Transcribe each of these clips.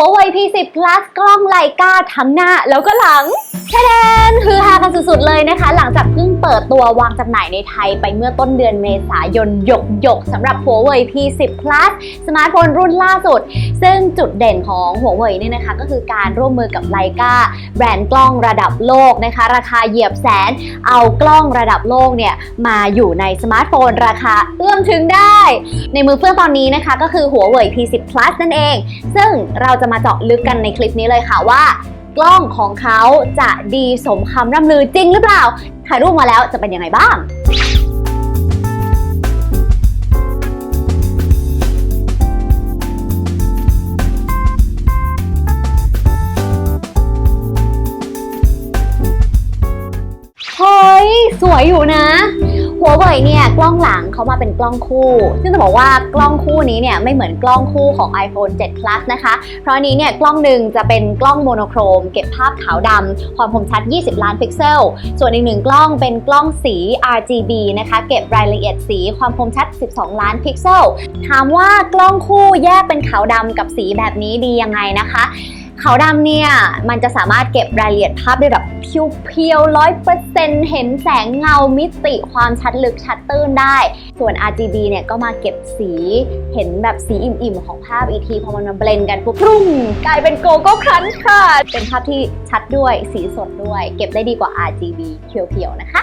หัวเว่ย P10 Plus กล้องไลกาทั้งหน้าแล้วก็หลังแค่แดนคือฮากันสุดๆเลยนะคะ หลังจากเพิ่งเปิดตัววางจำหน่ายในไทยไปเมื่อต้นเดือนเมษายนหยกหยกสำหรับหัวเว่ย P10 Plus สมาร์ทโฟนรุ่นล่าสุด ซึ่งจุดเด่นของหัวเว่ยเนี่ยนะคะ ก็คือการร่วมมือกับไลกาแบรนด์กล้องระดับโลกนะคะ ราคาเหยียบแสน เอากล้องระดับโลกเนี่ยมาอยู่ในสมาร์ทโฟนราคาเอื้อมถึงได้ ในมือเฟื่องตอนนี้นะคะ ก็คือหัวเว่ย P10 Plus นั่นเอง ซึ่งเราจะมาเจาะลึกกันในคลิปนี้เลยค่ะว่ากล้องของเขาจะดีสมคำร่ำลือจริงหรือเปล่า ถ่ายรูปมาแล้วจะเป็นยังไงบ้างเฮ้ย สวยอยู่นะ หัวเว่ยเนี่ยกล้องหลังเขามาเป็นกล้องคู่ ซึ่งจะบอกว่ากล้องคู่นี้เนี่ยไม่เหมือนกล้องคู่ของ iPhone 7 Plus นะคะ เพราะนนี้เนี่ยกล้องหนึ่งจะเป็นกล้องโมโนโครม เก็บภาพขาวดำความคมชัด 20 ล้านพิกเซล ส่วนอีกหนึ่งกล้องเป็นกล้องสี RGB นะคะ เก็บรายละเอียดสีความคมชัด 12 ล้านพิกเซล ถามว่ากล้องคู่แยกเป็นขาวดำกับสีแบบนี้ดียังไงนะคะ ขาวดำเนี่ยมันจะสามารถเก็บรายละเอียดภาพได้แบบเพียวๆร้อยเปอร์เซ็นต์เห็นแสงเงามิติความชัดลึกชัดตื้นได้ ส่วน RGB เนี่ยก็มาเก็บสีเห็นแบบสีอิ่มๆ ของภาพอีกทีพอมันมาเบลนด์กันปุ๊บรุ้งกลายเป็นโกโก้ครันค่ะ เป็นภาพที่ชัดด้วยสีสดด้วย เก็บได้ดีกว่า RGB เพียวๆ นะคะ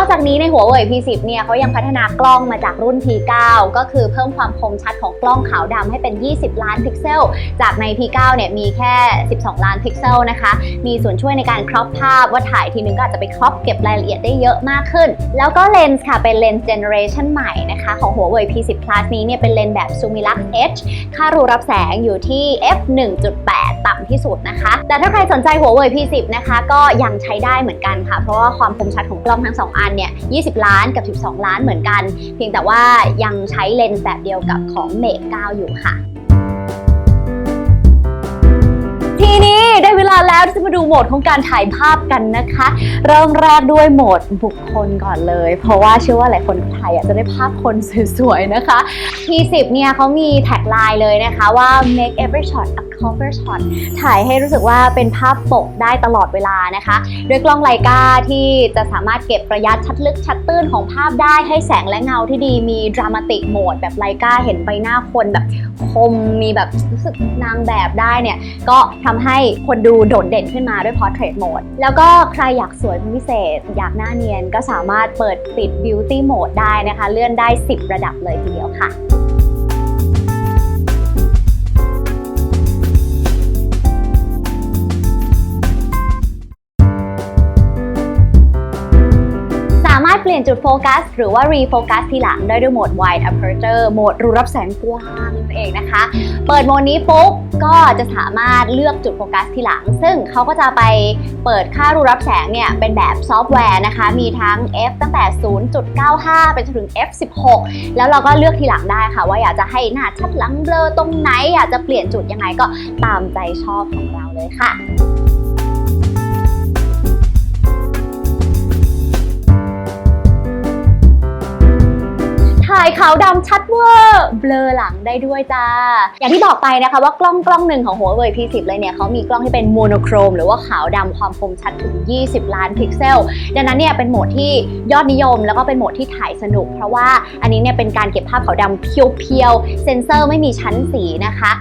อกจากนี้ในหัวเว่ย P10 เนี่ยเขายังพัฒนากล้องมาจากรุ่น P9 ก็คือเพิ่มความคมชัดของกล้องขาวดำให้เป็น 20 ล้านพิกเซล จากใน P9 เนี่ยมีแค่ 12 ล้านพิกเซลนะคะ มีส่วนช่วยในการครอปภาพว่าถ่ายทีนึงก็อาจจะไปครอปเก็บรายละเอียดได้เยอะมากขึ้น แล้วก็เลนส์ค่ะเป็นเลนส์เจเนอเรชันใหม่นะคะของหัวเว่ย P10 Plus นี้เนี่ยเป็นเลนส์แบบ Sumilux H ค่ารูรับแสงอยู่ที่ f 1.8ต่ำที่สุดนะคะ แต่ถ้าใครสนใจหัวเว่ย P10 นะคะก็ยังใช้ได้เหมือนกันค่ะ เพราะว่าความคมชัดของกล้องทั้ง 2 อันเนี่ย 20 ล้านกับ 12 ล้านเหมือนกัน เพียงแต่ว่ายังใช้เลนส์แบบเดียวกับของเมก9อยู่ค่ะ ทีนี้ ได้เวลาแล้วที่จะมาดูโหมดของการถ่ายภาพกันนะคะ เริ่มแรกด้วยโหมดบุคคลก่อนเลย เพราะว่าเชื่อว่าหลายคนถ่ายอยากจะได้ภาพคนสวยๆนะคะ P10 เนี่ยเขามีแท็กไลน์เลยนะคะว่า make every shot a cover shot ถ่ายให้รู้สึกว่าเป็นภาพปกได้ตลอดเวลานะคะ ด้วยกล้องไลกาที่จะสามารถเก็บระยะชัดลึกชัดตื้นของภาพได้ให้แสงและเงาที่ดีมีดรามาติกโหมดแบบไลกาเห็นใบหน้าคนแบบคมมีแบบรู้สึกนางแบบได้เนี่ยก็ทำให้คนดูโดดเด่นขึ้นมาด้วย Portrait Mode แล้วก็ใครอยากสวยเป็นพิเศษ อยากหน้าเนียนก็สามารถเปิดปิด Beauty Mode ได้นะคะ เลื่อนได้ 10 ระดับเลยทีเดียวค่ะ ลี่ยนจุดโฟกัส หรือว่า refocus ทีหลังได้ด้วยโหมด wide aperture โหมดรูรับแสงกว้างนั่นเองนะคะ เปิดโหมดนี้ปุ๊บก็จะสามารถเลือกจุดโฟกัสทีหลัง ซึ่งเขาก็จะไปเปิดค่ารูรับแสงเนี่ยเป็นแบบซอฟต์แวร์นะคะ มีทั้ง f ตั้งแต่ 0.95 ไปจนถึง f 16แล้วเราก็เลือกทีหลังได้ค่ะ ว่าอยากจะให้หน้าชัดหลังเบลอตรงไหน อยากจะเปลี่ยนจุดยังไงก็ตามใจชอบของเราเลยค่ะ ขาวดำชัดเวอร์เบลอหลังได้ด้วยจ้า อย่างที่บอกไปนะคะว่ากล้องกล้องหนึ่งของ Huawei P10 เลยเนี่ยเขามีกล้องที่เป็นโมโนโครม หรือว่าขาวดำความคมชัดถึง 20 ล้านพิกเซล ดังนั้นเนี่ยเป็นโหมดที่ยอดนิยม แล้วก็เป็นโหมดที่ถ่ายสนุก เพราะว่าอันนี้เนี่ยเป็นการเก็บภาพขาวดำเพียวๆเซนเซอร์ไม่มีชั้นสีนะคะ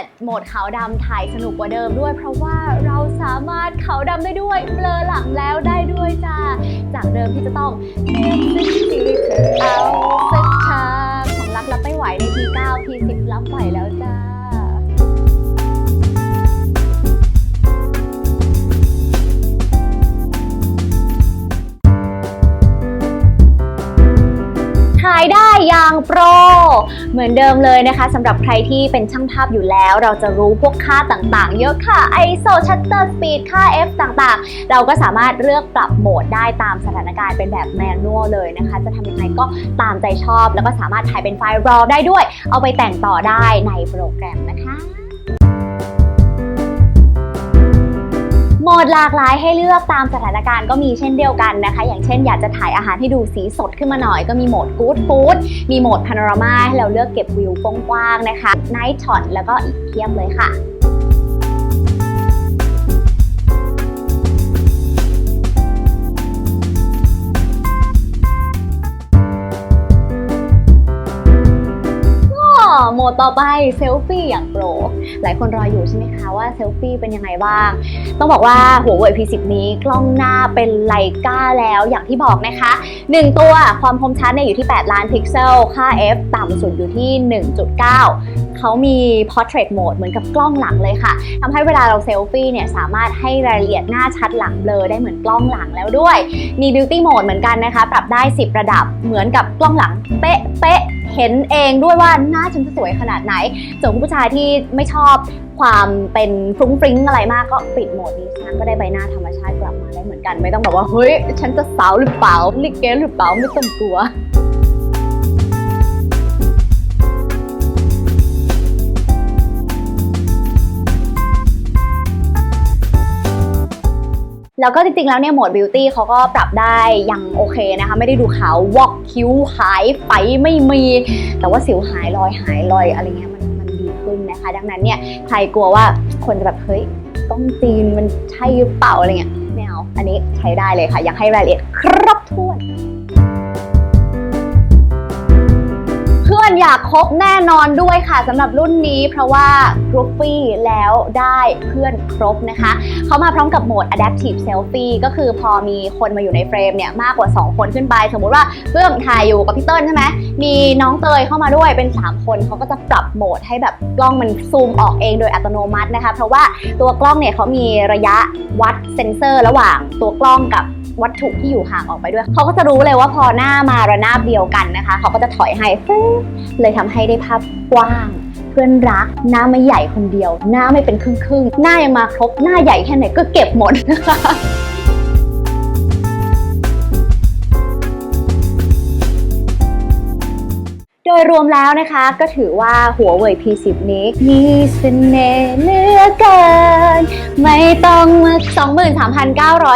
ดโหมดขาวดำถ่ายสนุกกว่าเดิมด้วย เพราะว่าเราสามารถขาวดำได้ด้วยเบลอหลังแล้วได้ด้วยจ้าจากเดิมที่จะต้องเลือกซึ่งชีเอาสักทางของรักรับไม่ไหวในที9ที10 รับไหวแล้ว เหมือนเดิมเลยนะคะสำหรับใครที่เป็นช่างภาพอยู่แล้ว เราจะรู้พวกค่าต่างๆ เยอะค่ะ ISO Shutter Speed ค่า f ต่างๆ เราก็สามารถเลือกปรับโหมดได้ตามสถานการณ์เป็นแบบแมนนวลเลยนะคะ จะทำยังไงก็ตามใจชอบ แล้วก็สามารถถ่ายเป็นไฟล์ RAW ได้ด้วย เอาไปแต่งต่อได้ในโปรแกรมนะคะ ดหลากหลายให้เลือกตามสถานการณ์ก็มีเช่นเดียวกันนะคะ อย่างเช่นอยากจะถ่ายอาหารให้ดูสีสดขึ้นมาหน่อยก็มีโหมดกู๊ดฟู้ดมีโหมดพาโนรามาให้เราเลือกเก็บวิวกว้างๆนะคะไนท์ช็อตแล้วก็อีกเพียบเลยค่ะ โหมดต่อไปเซลฟี่อย่างโปร หลายคนรออยู่ใช่ไหมคะว่าเซลฟี่เป็นยังไงบ้าง ต้องบอกว่าหัวเว่ย P10 นี้กล้องหน้าเป็นไลกาแล้วอย่างที่บอกนะคะ 1 ตัวความคมชัดเนี่ยอยู่ที่ 8 ล้านพิกเซล ค่า f ต่ำสุดอยู่ที่ 1.9 เขามี portrait mode เหมือนกับกล้องหลังเลยค่ะทำให้เวลาเราเซลฟี่เนี่ยสามารถให้รายละเอียดหน้าชัดหลังเบลอได้เหมือนกล้องหลังแล้วด้วย มี beauty mode เหมือนกันนะคะ ปรับได้ 10 ระดับเหมือนกับกล้องหลังเป๊ะเป๊ะ เห็นเองด้วยว่าหน้าฉันจะสวยขนาดไหนส่วนผู้ชายที่ไม่ชอบความเป็นฟรุ้งฟริ้งอะไรมากก็ปิดโหมดนี้ฉันก็ได้ใบหน้าธรรมชาติกลับมาได้เหมือนกัน ไม่ต้องแบบว่าเฮ้ยฉันจะสาวหรือเปล่าลิเกหรือเปล่าไม่ต้องกลัว แล้วก็จริงๆ แล้วเนี่ยโหมดบิวตี้เขาก็ปรับได้ยังโอเคนะคะ ไม่ได้ดูขาววอกคิ้วหายไปไม่มี แต่ว่าสิวหายรอยหายรอยอะไรเงี้ยมันมันดีขึ้นนะคะ ดังนั้นเนี่ยใครกลัวว่าคนจะแบบเฮ้ยต้องจีนมันใช่หรือเปล่าอะไรเงี้ยไม่เอาอันนี้ใช้ได้เลยค่ะ อยากให้รายละเอียดครบถ้วน อยากคบแน่นอนด้วยค่ะสำหรับรุ่นนี้ เพราะว่ากรุ๊ปฟี่แล้วได้เพื่อนครบนะคะ เขามาพร้อมกับโหมด adaptive selfie ก็คือพอมีคนมาอยู่ในเฟรมเนี่ยมากกว่า 2 คนขึ้นไป สมมุติว่าเฟื่องถ่ายอยู่กับพี่เติ้ลใช่ไหมมีน้องเตยเข้ามาด้วยเป็น 3 คนเขาก็จะปรับโหมดให้แบบกล้องมันซูมออกเองโดยอัตโนมัตินะคะ เพราะว่าตัวกล้องเนี่ยเขามีระยะวัดเซ็นเซอร์ ระหว่างตัวกล้องกับ วัตถุที่อยู่ห่างออกไปด้วย เขาก็จะรู้เลยว่าพอหน้ามาระนาบเดียวกันนะคะ เขาก็จะถอยให้เลยทำให้ได้ภาพกว้างเพื่อนรักหน้าไม่ใหญ่คนเดียว หน้าไม่เป็นครึ่งๆหน้ายังมาครบหน้าใหญ่แค่ไหนก็เก็บหมดนะคะ ยรวมแล้วนะคะก็ถือว่าหัวเว่ย P10 นี้ มีเสน่ห์เหลือเกิน ไม่ต้องมา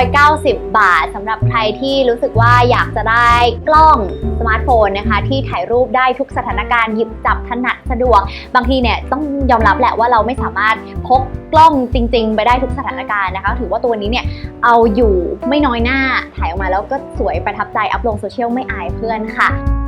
23,990 บาทสำหรับใครที่รู้สึกว่าอยากจะได้กล้องสมาร์ทโฟนนะคะ ที่ถ่ายรูปได้ทุกสถานการณ์หยิบจับถนัดสะดวก บางทีเนี่ยต้องยอมรับแหละว่าเราไม่สามารถพกกล้องจริง ๆ ไปได้ทุกสถานการณ์นะคะ ถือว่าตัวนี้เนี่ยเอาอยู่ไม่น้อยหน้าถ่ายออกมาแล้วก็สวยประทับใจอัพลงโซเชียลไม่อายเพื่อนค่ะ